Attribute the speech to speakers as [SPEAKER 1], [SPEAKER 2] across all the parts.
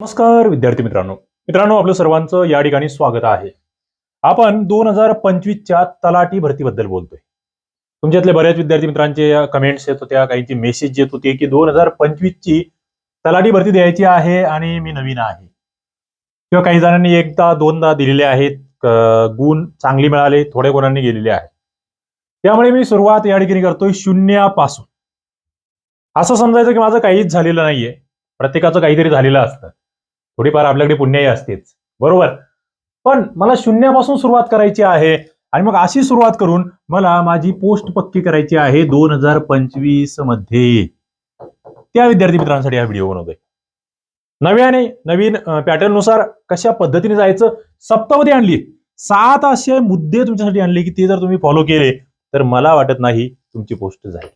[SPEAKER 1] नमस्कार विद्यार्थी मित्रांनो. मित्रांनो आपलं सर्वांचं या ठिकाणी स्वागत आहे. आपण दोन हजार पंचवीसच्या तलाठी भरतीबद्दल बोलतोय. तुमच्यातले बऱ्याच विद्यार्थी मित्रांचे कमेंट्स येत होत्या काहींची मेसेज येत होते की दोन हजार पंचवीसची तलाठी भरती द्यायची आहे आणि मी नवीन आहे. किंवा काही जणांनी एकदा दोनदा दिलेले आहेत गुण चांगले मिळाले थोड्या गुणांनी गेलेले आहेत. त्यामुळे मी सुरुवात या ठिकाणी करतोय शून्यापासून. असं समजायचं की माझं काहीच झालेलं नाहीये. प्रत्येकाचं काहीतरी झालेलं असतं. थोडीफार आपल्याकडे पुण्याही असतेच बरोबर? पण मला शून्यापासून सुरुवात करायची आहे आणि मग अशी सुरुवात करून मला माझी पोस्ट पक्की करायची आहे दोन हजार पंचवीसमध्ये. त्या विद्यार्थी मित्रांसाठी हा व्हिडिओ बनवतोय. नव्याने नवीन पॅटर्ननुसार कशा पद्धतीने जायचं? सप्तामध्ये आणली. सात असे मुद्दे तुमच्यासाठी आणले की ते जर तुम्ही फॉलो केले तर मला वाटत नाही तुमची पोस्ट जाईल.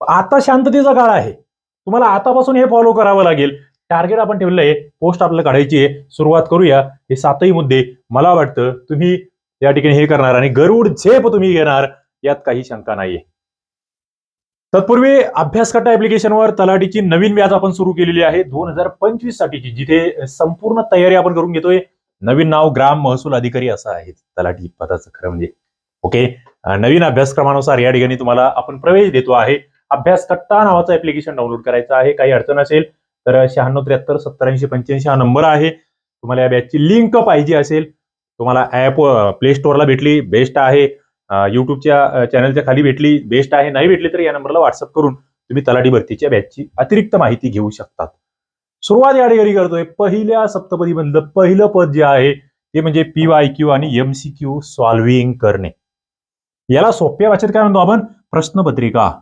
[SPEAKER 1] आता शांततेचा काळ आहे. तुम्हाला आतापासून हे फॉलो करावं लागेल. टार्गेट आपण ठेवलं आहे. पोस्ट आपल्याला काढायची आहे. सुरुवात करूया. हे सातही मुद्दे मला वाटतं तुम्ही या ठिकाणी हे करणार आणि गरुड झेप तुम्ही घेणार यात काही शंका नाहीये. तत्पूर्वी अभ्यासकट्टा ऍप्लिकेशनवर तलाठीची नवीन व्याज आपण सुरू केलेली आहे. दोन हजार पंचवीस साठीची जिथे संपूर्ण तयारी आपण करून घेतोय. नवीन नाव ग्राम महसूल अधिकारी असं आहे तलाठी पदाचं खरं म्हणजे. ओके? नवीन अभ्यासक्रमानुसार या ठिकाणी तुम्हाला आपण प्रवेश देतो आहे. अभ्यास कट्टा नावाचं ऍप्लिकेशन डाउनलोड करायचं आहे. काही अडचण असेल तर शहाण्णव त्र्याहत्तर सत्तरऐंशी पंच्याऐंशी हा नंबर आहे. तुम्हाला या बॅचची लिंक पाहिजे असेल तुम्हाला ॲप प्ले स्टोअरला भेटली बेस्ट आहे. अं, युट्यूबच्या चॅनलच्या खाली भेटली बेस्ट आहे. नाही भेटली तर या नंबरला व्हॉट्सअप करून तुम्ही तलाठी भरतीच्या बॅचची अतिरिक्त माहिती घेऊ शकतात. सुरुवात या ठिकाणी करतोय. पहिल्या सप्तपदी मधलं पहिलं पद जे आहे ते म्हणजे पी वाय क्यू आणि एम सी क्यू सॉल्व्हिंग करणे. याला सोप्या भाषेत काय म्हणतो आपण? प्रश्नपत्रिका.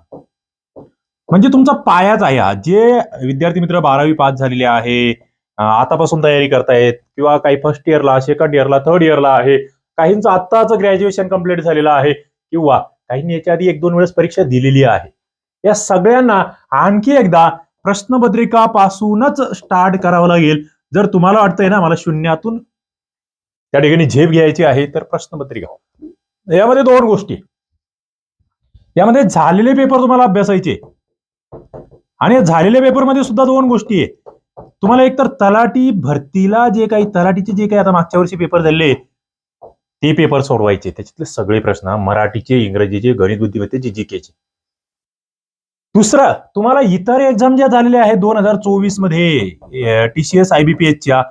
[SPEAKER 1] म्हणजे तुमचा पायाच आहे हा. जे विद्यार्थी मित्र बारावी पास झालेले आहे आतापासून तयारी करतायत किंवा काही फर्स्ट इयरला सेकंड इयरला थर्ड इयरला आहे काहींचं आत्ताच ग्रॅज्युएशन कंप्लीट झालेलं आहे किंवा काहींनी याच्या आधी एक दोन वेळेस परीक्षा दिलेली आहे. या सगळ्यांना आणखी एकदा प्रश्नपत्रिका पासूनच स्टार्ट करावं लागेल. जर तुम्हाला वाटतंय ना मला शून्यातून त्या ठिकाणी झेप घ्यायची आहे तर प्रश्नपत्रिका. यामध्ये दोन गोष्टी. यामध्ये झालेले पेपर तुम्हाला अभ्यासायचे. आणि झालेल्या पेपरमध्ये सुद्धा दोन गोष्टी आहे. तुम्हाला एकतर तलाठी भरतीला जे काही तलाठीचे जे काही आता मागच्या वर्षी पेपर झाले ते पेपर सोडवायचे. त्याच्यातले सगळे प्रश्न मराठीचे इंग्रजीचे गणित बुद्धिमत्तेचे जीकेचे दुसरा तुम्हाला इतर एक्झाम ज्या झालेल्या आहेत दोन हजार चोवीसमध्ये टीसीएस आयबीपीएसच्या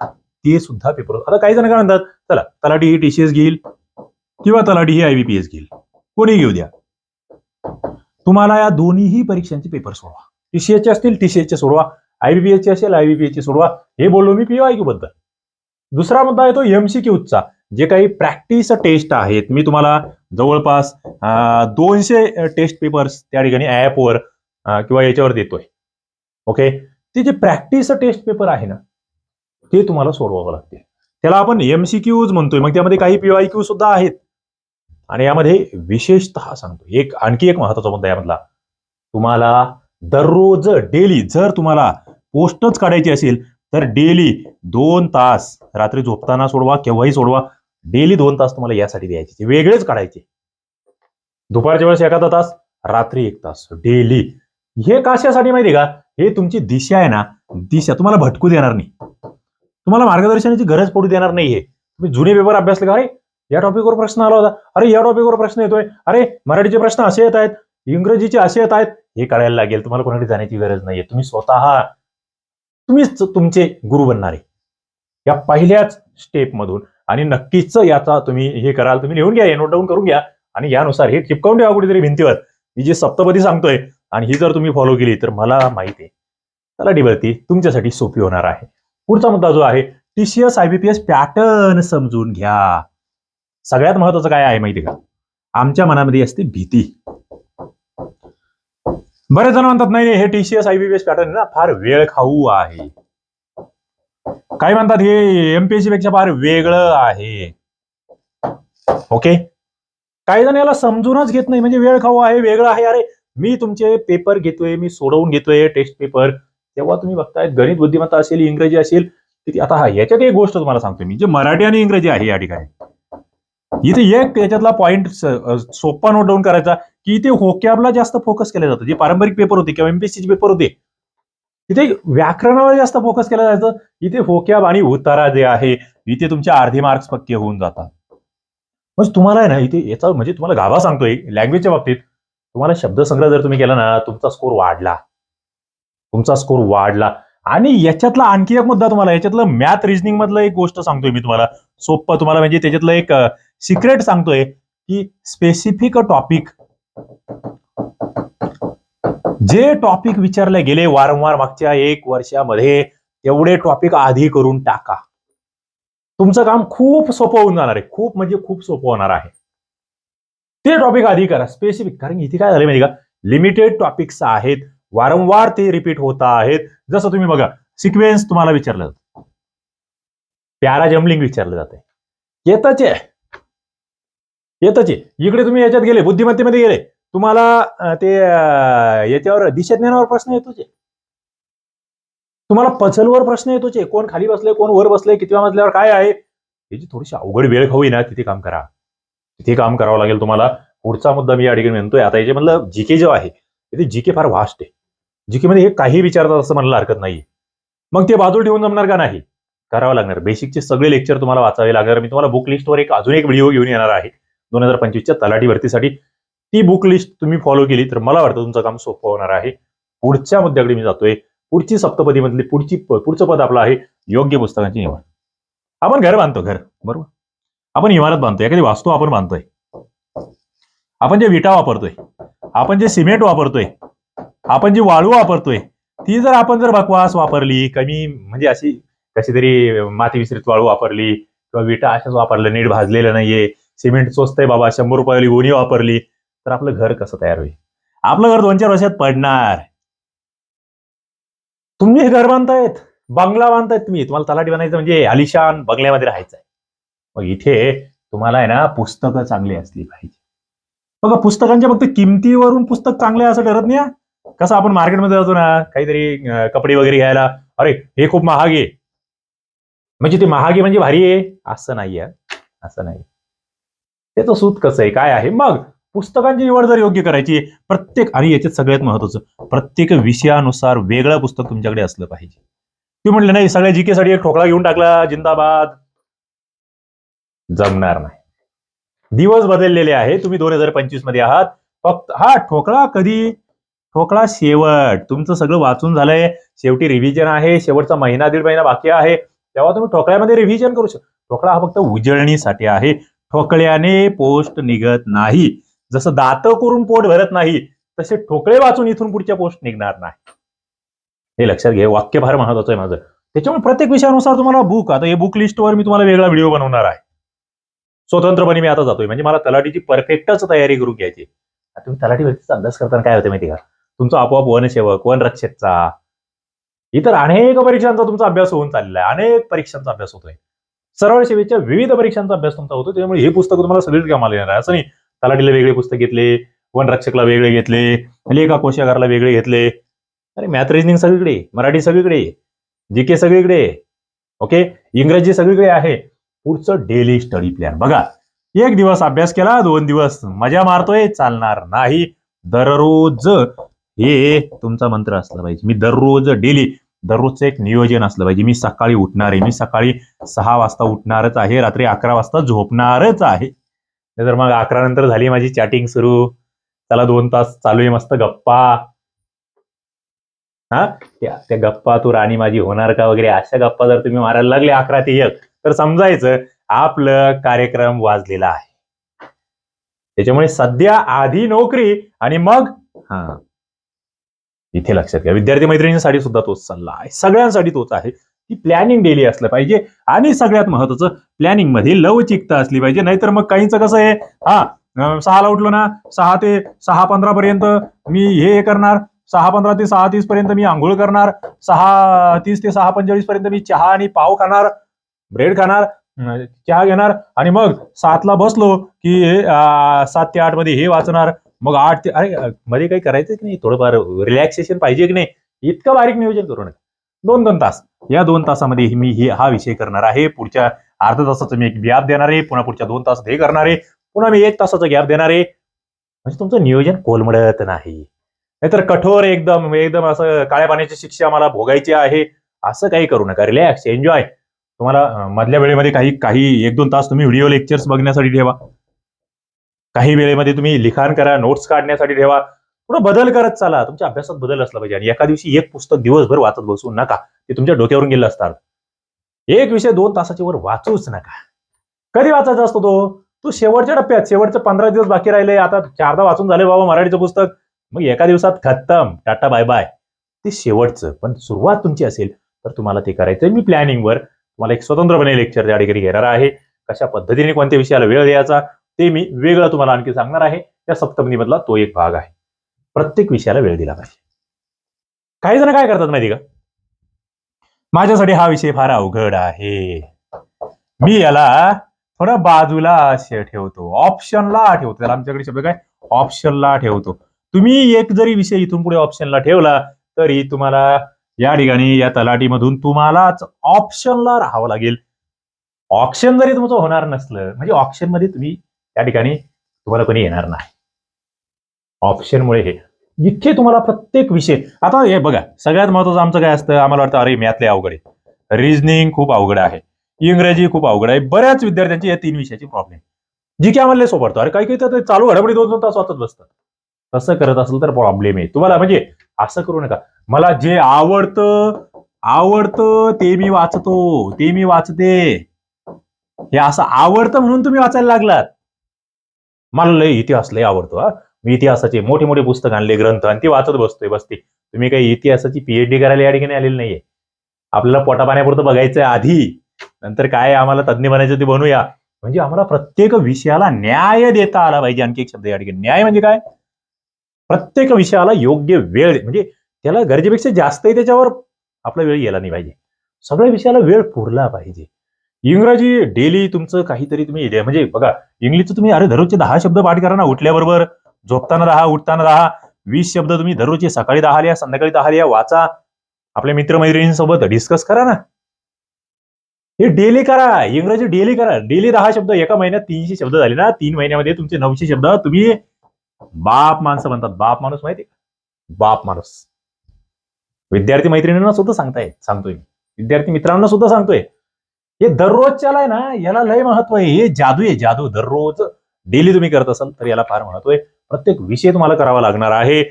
[SPEAKER 1] ते सुद्धा पेपर आता काही जण काय म्हणतात चला तलाठी ही टीसीएस घेईल किंवा तलाठी ही आयबीपीएस घेईल. कोणी घेऊ द्या. तुम्हाला या दोन्हीही परीक्षांचे पेपर सोडवा. टीसीएचे असतील टीसीएचे सोडवा. आयबीबीएचे असेल आयबीबीएचे सोडवा. हे बोललो मी पीवायक्यू बद्दल दुसरा मुद्दा येतो तो एमसीक्यूचा जे काही प्रॅक्टिस टेस्ट आहेत मी तुम्हाला जवळपास दोनशे टेस्ट पेपर्स त्या ठिकाणी ऍपवर किंवा याच्यावर देतोय. ओके ते जे प्रॅक्टिस टेस्ट पेपर आहे ना ते तुम्हाला सोडवावं लागते त्याला आपण एमसीक्यूज म्हणतोय. मग त्यामध्ये काही पीवायक्यू सुद्धा आहेत. आणि यामध्ये विशेषतः सांगतो एक आणखी एक महत्त्वाचा मुद्दा यामधला. तुम्हाला दररोज डेली जर तुम्हाला पोस्टच काढायची असेल तर डेली दोन तास रात्री झोपताना सोडवा केव्हाही सोडवा डेली दोन तास तुम्हाला यासाठी द्यायचे ते वेगळेच काढायचे. दुपारच्या वेळेस एखादा तास रात्री एक तास डेली. हे कशासाठी माहिती का? हे तुमची दिशा आहे ना दिशा तुम्हाला भटकू देणार नाही. तुम्हाला मार्गदर्शनाची गरज पडू देणार नाही हे तुम्ही जुने पेपर अभ्यासले का? अरे या टॉपिकवर प्रश्न आला होता. अरे या टॉपिकवर प्रश्न येतोय. अरे मराठीचे प्रश्न असे येत आहेत इंग्रजीचे असे येत आहेत. हे कळायला लागेल. तुम्हाला कोणाकडे जाण्याची गरज नाहीये. तुम्ही स्वतः तुम्हीच तुमचे गुरु बनणारे या पहिल्याच स्टेप मधून. आणि नक्कीच याचा तुम्ही हे कराल. तुम्ही लिहून घ्या नोट डाऊन करून घ्या. आणि यानुसार हे चिपकावून ठेवा कुठेतरी भिंतीवर. मी जी सप्तपदी सांगतोय आणि ही जर तुम्ही फॉलो केली तर मला माहिती आहे. तलाठी भरती तुमच्यासाठी सोपी होणार आहे. पुढचा मुद्दा जो आहे टीसीएस आयबीपीएस पॅटर्न समजून घ्या. सगळ्यात महत्वाचं काय आहे माहिती का? आमच्या मनामध्ये असते भीती. बरेच जण म्हणतात नाही हे टीसीएस आयबीपीएस पॅटर्न ना फार वेळ खाऊ आहे. काय म्हणतात हे एमपीएससी पेक्षा फार वेगळं आहे. ओके काही जण याला समजूनच घेत नाही म्हणजे वेळ खाऊ आहे वेगळं आहे. अरे मी तुमचे पेपर घेतोय मी सोडवून घेतोय टेस्ट पेपर तेव्हा तुम्ही बघताय गणित बुद्धिमत्ता असेल इंग्रजी असेल आता हा याच्यात एक गोष्ट तुम्हाला सांगतो मी जे मराठी आणि इंग्रजी आहे या ठिकाणी. इथे एक याच्यातला पॉईंट सोपा नोट डाऊन करायचा की इथे होक्याबला जास्त फोकस केलं जातो. जे पारंपरिक पेपर होते किंवा एमपीएससीचे पेपर होते इथे व्याकरणावर जास्त फोकस केला जायचं. इथे होक्याब आणि उतारा जे आहे इथे तुमचे अर्धे मार्क्स पक्के होऊन जातात. म्हणजे तुम्हाला आहे ना इथे याचा म्हणजे तुम्हाला गाभा सांगतोय लँग्वेजच्या बाबतीत. तुम्हाला शब्दसंग्रह जर तुम्ही केला ना तुमचा स्कोर वाढला. तुमचा स्कोर वाढला. आणि याच्यातला आणखी एक मुद्दा तुम्हाला याच्यातलं मॅथ रिजनिंग मधलं एक गोष्ट सांगतोय मी तुम्हाला. सोपं तुम्हाला म्हणजे त्याच्यातलं एक सिक्रेट सांगतोय की स्पेसिफिक टॉपिक जे टॉपिक विचारले गेले वारंवार मागच्या एक वर्षामध्ये तेवढे टॉपिक आधी करून टाका. तुमचं काम खूप सोपं होऊन जाणार आहे. खूप म्हणजे खूप सोपं होणार आहे. ते टॉपिक आधी करा स्पेसिफिक कारण इथे काय झालं माहिती का? लिमिटेड टॉपिक्स आहेत. वारंवार ते रिपीट होत आहेत. जसं तुम्ही बघा सिक्वेन्स तुम्हाला विचारलं. पॅरा प्यारा जम्बलिंग विचारलं जाते येतच आहे. येतच. आहे इकडे तुम्ही याच्यात गेले बुद्धिमत्तेमध्ये गेले. तुम्हाला ते याच्यावर दिशाज्ञानावर प्रश्न येतोच. आहे तुम्हाला पझलवर प्रश्न येतोच. आहे कोण खाली बसले कोण वर बसले कितव्या मजल्यावर काय आहे? याची थोडीशी अवघड वेळ खाऊ ना तिथे काम करा. तिथे काम करावं लागेल तुम्हाला. पुढचा मुद्दा मी या ठिकाणी म्हणतोय. आता याच्यामधलं जीके जो आहे ते जीके फार व्हास्ट आहे. जीके मध्ये हे काही विचारतात असं म्हणायला हरकत नाही मग ते बाजूला ठेवून जमणार का नाही? करावं लागणार. बेसिकचे सगळे लेक्चर तुम्हाला वाचावे लागणार. मी तुम्हाला बुक लिस्टवर एक अजून एक व्हिडिओ घेऊन येणार आहे. दोन हजार पंचवीसच्या तलाठी भरतीसाठी. ती बुक लिस्ट तुम्ही फॉलो केली तर मला वाटतं तुमचं काम सोपं होणार आहे. पुढच्या मुद्द्याकडे मी जातोय. पुढची सप्तपदीमधली पुढची पुढचं पद आपलं आहे योग्य पुस्तकांची निवड. आपण घर बांधतो घर. बरोबर? आपण इमारत बांधतोय. एखादी वास्तू आपण बांधतोय. आपण जे विटा वापरतोय आपण जे सिमेंट वापरतोय आपण जी वाळू वापरतोय ती जर आपण जर बकवास वापरली कमी म्हणजे अशी कशी तरी माती विसरीत वाळू वापरली किंवा विटा अशाच वापरल्या नीट भाजलेलं नाहीये. सिमेंट स्वस्त आहे बाबा शंभर रुपयाली गोणी वापरली. तर आपलं घर कसं तयार होईल? आपलं घर दोन चार वर्षात पडणार. तुम्ही हे घर बांधतायत बंगला बांधतायत तुम्ही. तुम्हाला तलाठी बनायचं म्हणजे आलिशान बंगल्यामध्ये राहायचं आहे. मग इथे तुम्हाला आहे ना पुस्तकं चांगली असली पाहिजे. बघा पुस्तकांच्या फक्त किमतीवरून पुस्तक चांगले आहे असं ठरत नाही कसं आपण मार्केटमध्ये जातो ना काहीतरी कपडे वगैरे घ्यायला अरे हे खूप महाग आहे. म्हणजे ते महागी म्हणजे भारी आहे? असं नाही आहे असं नाही त्याचं सूत कसं आहे? काय आहे? मग पुस्तकांची निवड जर योग्य करायची आहे, प्रत्येक आणि याच्यात सगळ्यात महत्वाचं प्रत्येक विषयानुसार वेगळं पुस्तक तुमच्याकडे असलं पाहिजे. तू म्हटलं नाही सगळ्या जीके साठी एक ठोकळा घेऊन टाकला जिंदाबाद. जमणार नाही. दिवस बदललेले आहे. तुम्ही दोन हजार पंचवीसमध्ये आहात. फक्त हा ठोकळा कधी? ठोकळा शेवट. तुमचं सगळं वाचून झालंय. शेवटी रिव्हिजन आहे. शेवटचा महिना दीड महिना बाकी आहे. तेव्हा तुम्ही ठोकळ्यामध्ये रिव्हिजन करू शकता. ठोकळा हा फक्त उजळणीसाठी आहे. ठोकळ्याने पोस्ट निघत नाही. जसं दात करून पोट भरत नाही तसे ठोकळे वाचून इथून पुढच्या पोस्ट निघणार नाही. हे लक्षात घे वाक्य फार महत्वाचं आहे माझं. त्याच्यामुळे प्रत्येक विषयानुसार तुम्हाला बुक आता हे बुक लिस्टवर मी तुम्हाला वेगळा व्हिडिओ बनवणार आहे. स्वतंत्रपणे मी आता जातोय. म्हणजे मला तलाठीची परफेक्टच तयारी करून घ्यायची आता तुम्ही तलाठी व्यक्तीचा अभ्यास करताना काय होते माहिती का? तुमचा आपोआप वनसेवक वनरक्षकचा इतर अनेक परीक्षांचा तुमचा अभ्यास होऊन चाललेला आहे. अनेक परीक्षांचा अभ्यास होतोय. सरळ सेवेच्या विविध परीक्षांचा अभ्यास तुमचा होतो त्यामुळे हे पुस्तक तुम्हाला सगळीच कामाला येणार आहे. असं नाही तलाठीला वेगळे पुस्तक घेतले वनरक्षकला वेगळे घेतले लेखा कोशागारला वेगळे घेतले. अरे मॅथ रिजनिंग सगळीकडे मराठी सगळीकडे जी के सगळीकडे ओके इंग्रजी सगळीकडे आहे. पुढचं डेली स्टडी प्लॅन बघा एक दिवस अभ्यास केला दोन दिवस मजा मारतोय चालणार नाही. दररोज हे तुमचा मंत्र असला पाहिजे. मी दररोज डेली दररोजचं एक नियोजन असलं पाहिजे. मी सकाळी उठणार आहे. मी सकाळी सहा वाजता उठणारच आहे. रात्री अकरा वाजता झोपणारच आहे. तर मग अकरा नंतर झाली माझी चॅटिंग सुरू. त्याला दोन तास चालू आहे मस्त गप्पा. हा? त्या त्या गप्पा तू राणी माझी होणार का वगैरे? अशा गप्पा जर तुम्ही मारायला लागले अकरा ते एक तर समजायचं आपलं कार्यक्रम वाजलेला आहे. त्याच्यामुळे सध्या आधी नोकरी आणि मग हा. इथे लक्षात घ्या. विद्यार्थी मैत्रिणींसाठी सुद्धा तोच सल्ला आहे. सगळ्यांसाठी तोच आहे की प्लॅनिंग डेली असलं पाहिजे आणि सगळ्यात महत्वाचं प्लॅनिंगमध्ये लवचिकता असली पाहिजे. नाहीतर मग काहींचं कसं आहे? हा सहाला उठलो ना सहा ते सहा पंधरा पर्यंत मी हे हे करणार सहा पंधरा ते सहा तीस पर्यंत मी आंघोळ करणार सहा तीस ते सहा पंचेचाळीस पर्यंत मी चहा आणि पाव खाणार ब्रेड खाणार चहा घेणार आणि मग सातला बसलो की सात ते आठमध्ये हे वाचणार मग आठ ते अरे मध्ये काही करायचं की नाही. थोडंफार रिलॅक्सेशन पाहिजे की नाही? इतकं बारीक नियोजन करू नका. दोन दोन तास. या दोन तासामध्ये मी हे हा विषय करणार आहे. पुढच्या अर्धा तासाचं मी एक गॅप देणार आहे. पुन्हा पुढच्या दोन तास हे करणार आहे. पुन्हा मी एक तासाचं गॅप देणार आहे. म्हणजे तुमचं नियोजन कोलमडत नाही. नाहीतर कठोर एकदम एकदम असं काळ्या पाण्याची शिक्षा मला भोगायची आहे. असं काही करू नका. रिलॅक्स एन्जॉय तुम्हाला मधल्या वेळेमध्ये काही काही एक दोन तास तुम्ही व्हिडिओ लेक्चर्स बघण्यासाठी ठेवा. काही वेळेमध्ये तुम्ही लिखाण करा नोट्स काढण्यासाठी ठेवा. थोडं बदल करत चाला. तुमच्या अभ्यासात बदल असला पाहिजे. आणि एका दिवशी एक पुस्तक दिवसभर वाचत बसू नका. ते तुमच्या डोक्यावरून गेलं असतात एक विषय दोन तासाच्या वर वाचूच नका. कधी वाचायचा असतो तो? तू शेवटच्या टप्प्यात. शेवटचे पंधरा दिवस बाकी राहिले. आता चारदा वाचून झाले बाबा मराठीचं पुस्तक. मग एका दिवसात खत्तम टाटा बाय बाय. ते शेवटचं. पण सुरुवात तुमची असेल तर तुम्हाला ते करायचं मी प्लॅनिंगवर तुम्हाला एक स्वतंत्रपणे लेक्चर त्या ठिकाणी घेणार आहे. कशा पद्धतीने कोणत्या विषयाला वेळ द्यायचा? ते मी वेगळं तुम्हाला आणखी सांगणार आहे. त्या सप्तपदीमधला तो एक भाग आहे. प्रत्येक विषयाला वेळ दिला पाहिजे. काही जण काय करतात माहिती का? माझ्यासाठी हा विषय फार अवघड आहे. मी याला थोडं बाजूला ठेवतो. ऑप्शनला ठेवतो. त्याला आमच्याकडे शब्द काय? ऑप्शनला ठेवतो. तुम्ही एक जरी विषय इथून पुढे ऑप्शनला ठेवला तरी तुम्हाला या ठिकाणी या तलाटीमधून तुम्हालाच ऑप्शनला राहावं लागेल. ऑप्शन जरी तुमचं होणार नसलं म्हणजे ऑप्शनमध्ये तुम्ही त्या ठिकाणी तुम्हाला कोणी येणार नाही. ऑप्शनमुळे हे. इथे तुम्हाला प्रत्येक विषय आता हे बघा सगळ्यात महत्वाचं आमचं काय असतं? आम्हाला वाटतं अरे मॅथले अवघड आहे. रिजनिंग खूप अवघड आहे. इंग्रजी खूप अवघड आहे. बऱ्याच विद्यार्थ्यांची या तीन विषयाची प्रॉब्लेम जी की आम्हाला सोपडतो अरे काही काही तर चालू घडामोडी दोन दोन तास वाचत बसतात. तसं करत असेल तर प्रॉब्लेम आहे. तुम्हाला म्हणजे असं करू नका. मला जे आवडतं आवडतं ते मी वाचतो. ते मी वाचते. हे असं आवडतं म्हणून तुम्ही वाचायला लागलात. मला लय इतिहास लय आवडतो हा. मी इतिहासाचे मोठे मोठे पुस्तक आणले ग्रंथ आणि ते वाचत बसतोय बसते तुम्ही काही इतिहासाची पीएचडी करायला या ठिकाणी आलेली नाहीये. आपल्याला पोटापाण्यापुरतं बघायचंय आधी. नंतर काय आम्हाला तज्ज्ञ बनायचं ते बनूया. म्हणजे आम्हाला प्रत्येक विषयाला न्याय देता आला पाहिजे आणखी एक शब्द या ठिकाणी. न्याय म्हणजे काय? प्रत्येक विषयाला योग्य वेळ म्हणजे त्याला गरजेपेक्षा जास्तही त्याच्यावर आपला वेळ गेला नाही पाहिजे. सगळ्या विषयाला वेळ पुरला पाहिजे. इंग्रजी डेली तुमचं काहीतरी तुम्ही डे- म्हणजे बघा इंग्लिशचं तुम्ही अरे दररोजचे दहा शब्द पाठ करा ना उठल्याबरोबर. झोपताना राहा उठताना राहा वीस शब्द तुम्ही दररोजचे सकाळी दहा लिहा संध्याकाळी दहा लिहा वाचा. आपल्या मित्रमैत्रिणींसोबत डिस्कस करा ना. हे डेली करा. इंग्रजी डेली करा. डेली दहा शब्द एका महिन्यात तीनशे शब्द झाले ना तीन महिन्यामध्ये तुमचे नऊशे शब्द तुम्ही बाप माणसं म्हणतात. बाप माणूस माहिती बाप माणूस. विद्यार्थी मैत्रिणींना सुद्धा सांगताय सांगतोय विद्यार्थी मित्रांना सुद्धा सांगतोय. हे दररोजच्याला आहे ना याला लय महत्त्व आहे. हे जादू आहे जादू. दररोज डेली तुम्ही करत असाल तर याला फार महत्त्व आहे. प्रत्येक विषय तुम्हाला करावा लागणार आहे.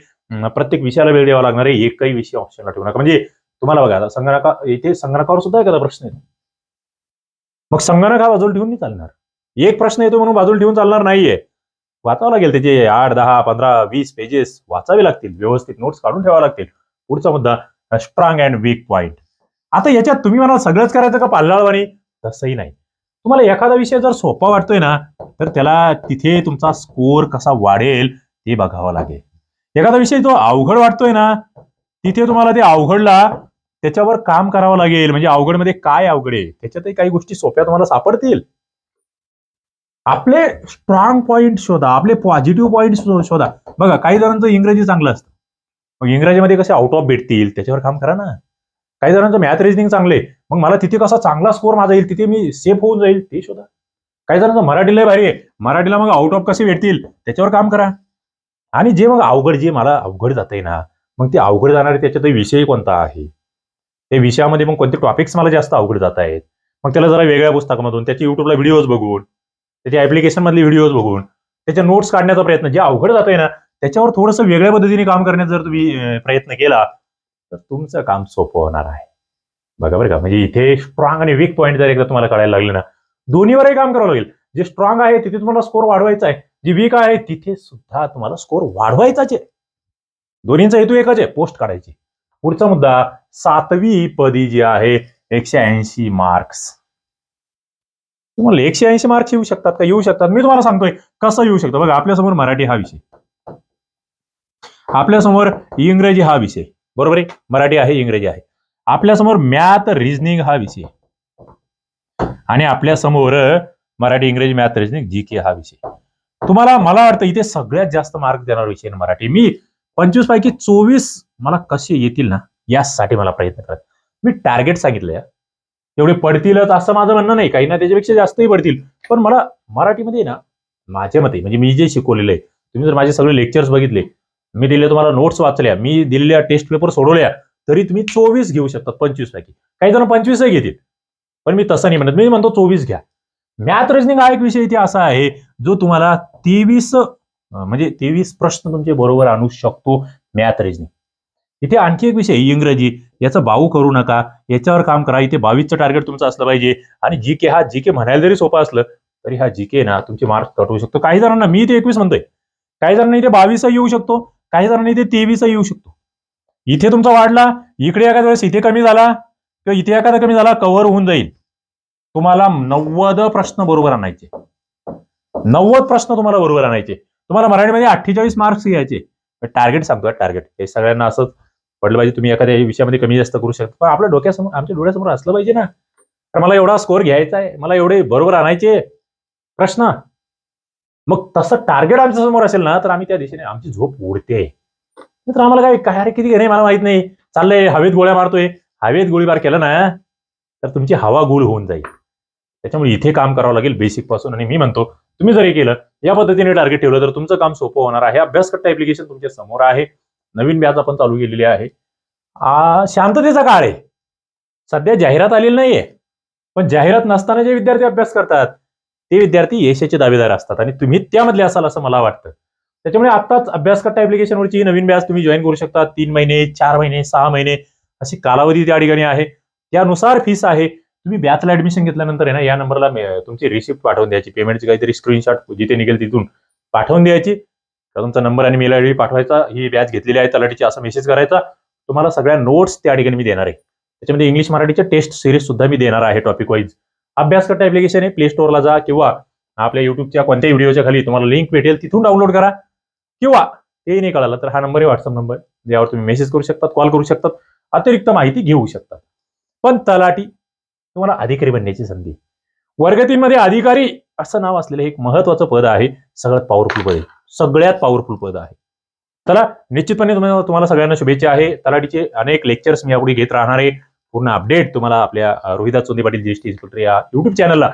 [SPEAKER 1] प्रत्येक विषयाला वेळ द्यावा लागणार आहे. एकही विषय ऑप्शनला ठेवू नका. म्हणजे तुम्हाला बघा आता संगणका इथे संगणकावर सुद्धा एखादा प्रश्न येतो. मग संगणक हा बाजूला ठेवून नाही चालणार. एक प्रश्न येतो म्हणून बाजूला ठेवून चालणार नाहीये. वाचावं लागेल त्याचे आठ दहा पंधरा वीस पेजेस वाचावे लागतील. व्यवस्थित नोट्स काढून ठेवावे लागतील. पुढचा मुद्दा स्ट्रॉंग अँड वीक पॉइंट आता याच्यात तुम्ही मला सगळंच करायचं का पाल्लाळवाणी? तसंही नाही. तुम्हाला एखादा विषय जर सोपा वाटतोय ना तर त्याला तिथे तुमचा स्कोअर कसा वाढेल ते बघावं लागेल. एखादा विषय जो अवघड वाटतोय ना तिथे तुम्हाला ते अवघडला त्याच्यावर काम करावं लागेल. म्हणजे अवघडमध्ये काय अवघड आहे? त्याच्यातही काही गोष्टी सोप्या तुम्हाला सापडतील. आपले स्ट्रॉंग पॉइंट शोधा आपले पॉझिटिव्ह पॉइंट शोधा. बघा काही जणांचं इंग्रजी चांगलं असतं. मग इंग्रजीमध्ये कसे आउट ऑफ भेटतील त्याच्यावर काम करा ना. काही जणांचं मॅथ रिजनिंग चांगले मग मला तिथे कसा चांगला स्कोअर माझा येईल तिथे मी सेफ होऊन जाईल ते शोधा. काही जणांचं मराठीला भारी आहे मराठीला मग आउट ऑफ कसे भेटतील त्याच्यावर काम करा. आणि जे मग अवघड जे मला अवघड जाते ना मग ते अवघड जाणारे त्याच्यात विषय कोणता आहे? त्या विषयामध्ये मग कोणते टॉपिक्स मला जास्त अवघड जात आहेत मग त्याला जरा वेगळ्या पुस्तकामधून त्याचे युट्यूबला व्हिडिओज बघून त्याच्या ऍप्लिकेशनमधले व्हिडिओज बघून त्याच्या नोट्स काढण्याचा प्रयत्न जे अवघड जात आहे ना त्याच्यावर थोडंसं वेगळ्या पद्धतीने काम करण्याचा जर तुम्ही प्रयत्न केला तर तुमचं काम सोपं होणार आहे. बघा बरं का म्हणजे इथे स्ट्रॉंग आणि वीक पॉईंट जर एकदा तुम्हाला कळायला लागले ना दोन्हीवरही काम करावं लागेल. जे स्ट्रॉंग आहे तिथे तुम्हाला स्कोर वाढवायचा आहे. जी वीक आहे तिथे सुद्धा तुम्हाला स्कोर वाढवायचाच आहे. दोन्हीचा हेतू एकच आहे पोस्ट काढायची. पुढचा मुद्दा सातवी पदी जी आहे एकशे ऐंशी मार्क्स तुम्हाला एकशे ऐंशी मार्क्स येऊ शकतात का? येऊ शकतात. मी तुम्हाला सांगतोय कसं येऊ शकतं? बघा आपल्यासमोर मराठी हा विषय. आपल्यासमोर इंग्रजी हा विषय. बरोबर आहे? मराठी आहे इंग्रजी आहे. आपल्यासमोर मॅथ रिझनिंग हा विषय आणि आपल्यासमोर मराठी इंग्रजी मॅथ रिझनिंग जी के हा विषय तुम्हाला मला वाटतं इथे सगळ्यात जास्त मार्क देणार विषय मराठी. मी पंचवीस पैकी चोवीस मला कसे येतील ना यासाठी मला प्रयत्न करत. मी टार्गेट सांगितलंय एवढे पडतीलच असं माझं म्हणणं नाही. काही ना त्याच्यापेक्षा जास्तही पडतील. पण मला मराठीमध्ये ना माझ्या मते म्हणजे मी जे शिकवलेलं आहे तुम्ही जर माझे सगळे लेक्चर्स बघितले मी दिले तुम्हाला नोट्स वाचल्या मी दिलेल्या टेस्ट पेपर सोडवल्या तरी तुम्ही चोवीस घेऊ शकता पंचवीस पैकी. काही जण पंचवीसही घेतील पण मी तसं नाही म्हणत. मी म्हणतो चोवीस घ्या. मॅथ रिजनिंग हा एक विषय इथे असा आहे जो तुम्हाला तेवीस म्हणजे तेवीस प्रश्न तुमचे बरोबर आणू शकतो मॅथ रिजनिंग इथे आणखी एक विषय आहे, इंग्रजी याचा बाऊ करू नका. याच्यावर काम करा. इथे बावीसचं टार्गेट तुमचं असलं पाहिजे. आणि जी के हा जी के म्हणायला जरी सोपा असलं तरी हा जी के ना तुमचे मार्क्स कट होऊ शकतो. काही जणांना मी इथे एकवीस म्हणतोय. काही जणांना इथे बावीसही येऊ शकतो. काही जणांनी ते तेवीस येऊ शकतो. इथे तुमचा वाढला इकडे एखाद्या वेळेस इथे कमी झाला किंवा इथे एखादा कमी झाला कव्हर होऊन जाईल. तुम्हाला नव्वद प्रश्न बरोबर आणायचे. नव्वद प्रश्न तुम्हाला बरोबर आणायचे. तुम्हाला मराठीमध्ये अठ्ठेचाळीस मार्क्स घ्यायचे. टार्गेट सांगतो टार्गेट हे सगळ्यांना असंच पडलं पाहिजे तुम्ही एखाद्या विषयामध्ये कमी जास्त करू शकता. पण आपल्या डोक्यासमोर आमच्या डोळ्यासमोर असलं पाहिजे ना. तर मला एवढा स्कोअर घ्यायचा आहे मला एवढे बरोबर आणायचे प्रश्न. मग तसं टार्गेट आमच्यासमोर असेल ना तर आम्ही त्या दिशेने आमची झोप उडते तर आम्हाला काय काय अरे किती नाही मला माहीत नाही. चाललंय हवेत गोळ्या मारतोय. हवेत गोळीबार केला ना तर तुमची हवा गुळ होऊन जाईल. त्याच्यामुळे इथे काम करावं लागेल बेसिकपासून. आणि मी म्हणतो तुम्ही जर हे केलं या पद्धतीने टार्गेट ठेवलं तर तुमचं काम सोपं होणार आहे. अभ्यासकट्टा ऍप्लिकेशन तुमच्यासमोर आहे. नवीन बॅच आपण चालू केलेली आहे. शांततेचा काळ आहे. सध्या जाहिरात आलेली नाहीये. पण जाहिरात नसताना जे विद्यार्थी अभ्यास करतात ते विद्यार्थी यशाचे दावेदार असतात आणि तुम्ही त्यामधले असाल असं मला वाटतं. त्याच्यामुळे आत्ताच अभ्यासकट्टा ऍप्लिकेशनवरची नवीन बॅच तुम्ही जॉईन करू शकता. तीन महिने चार महिने सहा महिने अशी कालावधी त्या ठिकाणी आहे. त्यानुसार फीस आहे. तुम्ही बॅचला ऍडमिशन घेतल्यानंतर आहे ना या नंबरला तुमची रिसिप्ट पाठवून द्यायची. पेमेंटची काहीतरी स्क्रीनशॉट जिथे निघेल तिथून पाठवून द्यायची. तर तुमचा नंबर आणि मेल आय डी पाठवायचा. ही बॅच घेतलेली आहे तलाठीची असा मेसेज करायचा. तुम्हाला सगळ्या नोट्स त्या ठिकाणी मी देणार आहे. त्याच्यामध्ये इंग्लिश मराठीचे टेस्ट सिरीज सुद्धा मी देणार आहे टॉपिक वाईज अभ्यास करता ऍप्लिकेशन आहे प्ले स्टोअरला जा किंवा आपल्या युट्यूबच्या कोणत्याही व्हिडिओच्या खाली तुम्हाला लिंक भेटेल तिथून डाउनलोड करा. किंवा ते नाही कळालं तर हा नंबर आहे व्हॉट्सअप नंबर ज्यावर तुम्ही मेसेज करू शकतात कॉल करू शकतात अतिरिक्त माहिती घेऊ शकतात. पण तलाठी तुम्हाला अधिकारी बनण्याची संधी. वर्ग अधिकारी असं नाव असलेलं एक महत्वाचं पद आहे सगळ्यात पॉवरफुल पद आहे. सगळ्यात पॉवरफुल पद आहे. चला निश्चितपणे तुम्हाला सगळ्यांना शुभेच्छा आहे. तलाठीचे अनेक लेक्चर्स मी यापुढे घेत राहणार आहे. पूर्ण अपडेट तुम्हाला आपल्या रोहिदा रोहिदास चोंदे पाटील जीएसटी इन्स्पेक्टर या युट्यूब चॅनलला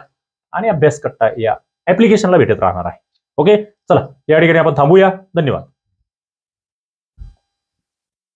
[SPEAKER 1] आणि अभ्यास कट्टा या ऍप्लिकेशनला भेटत राहणार आहे. ओके चला या ठिकाणी आपण थांबूया. धन्यवाद.